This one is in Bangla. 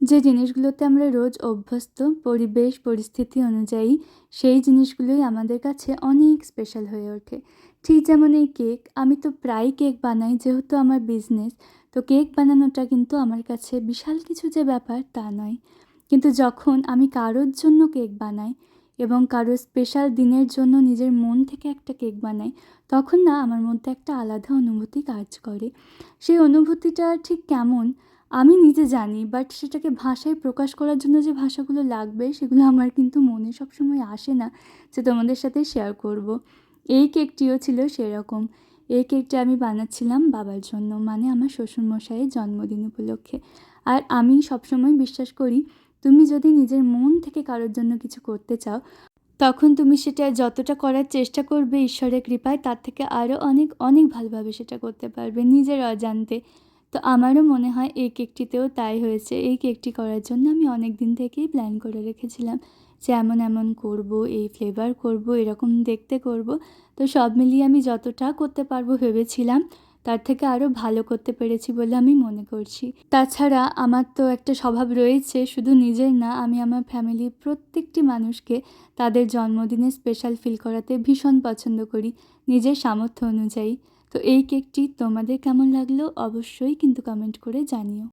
যে জিনিসগুলোতে আমরা রোজ অভ্যস্ত পরিবেশ, পরিস্থিতি অনুযায়ী, সেই জিনিসগুলোই আমাদের কাছে অনেক স্পেশাল হয়ে ওঠে। ঠিক যেমন এই কেক আমি তো প্রায় কেক বানাই যেহেতু আমার বিজনেস তো কেক বানানোটা কিন্তু আমার কাছে বিশাল কিছু যে ব্যাপার তা নয়। কিন্তু যখন আমি কারোর জন্য কেক বানাই এবং কারোর স্পেশাল দিনের জন্য নিজের মন থেকে একটা কেক বানাই, তখন না আমার মধ্যে একটা আলাদা অনুভূতি কাজ করে। সেই অনুভূতিটা ঠিক কেমন? আমি নিজে জানি বাট সেটাকে ভাষায় প্রকাশ করার জন্য যে ভাষাগুলো লাগবে, সেগুলো আমার কিন্তু মনে সবসময় আসে না যে তোমাদের সাথে শেয়ার করব। এই কেকটিও ছিল সেরকম। এই কেকটা আমি বানাচ্ছিলাম বাবার জন্য মানে আমার শ্বশুরমশাইয়ের জন্মদিন উপলক্ষে। আর আমি সবসময় বিশ্বাস করি, তুমি যদি নিজের মন থেকে কারোর জন্য কিছু করতে চাও, তখন তুমি সেটা যতটা করার চেষ্টা করবে ঈশ্বরের কৃপায়, তার থেকে আরও অনেক অনেক ভালোভাবে সেটা করতে পারবে নিজের অজান্তে। তো আমারও মনে হয় এই কেকটিতেও তাই হয়েছে। এই কেকটি করার জন্য আমি অনেক দিন থেকেই প্ল্যান করে রেখেছিলাম যে এমন এমন করব, এই ফ্লেভার করব, এরকম দেখতে করব। তো সব মিলিয়ে আমি যতটা করতে পারব ভেবেছিলাম, তার থেকে আরও ভালো করতে পেরেছি বলে আমি মনে করছি। তাছাড়া আমার তো একটা স্বভাব রয়েছে, শুধু নিজের না, আমি আমার ফ্যামিলির প্রত্যেকটি মানুষকে তাদের জন্মদিনে স্পেশাল ফিল করাতে ভীষণ পছন্দ করি, নিজের সামর্থ্য অনুযায়ী। তো এই কেকটি তোমাদের কেমন লাগল অবশ্যই কিন্তু কমেন্ট করে জানিও।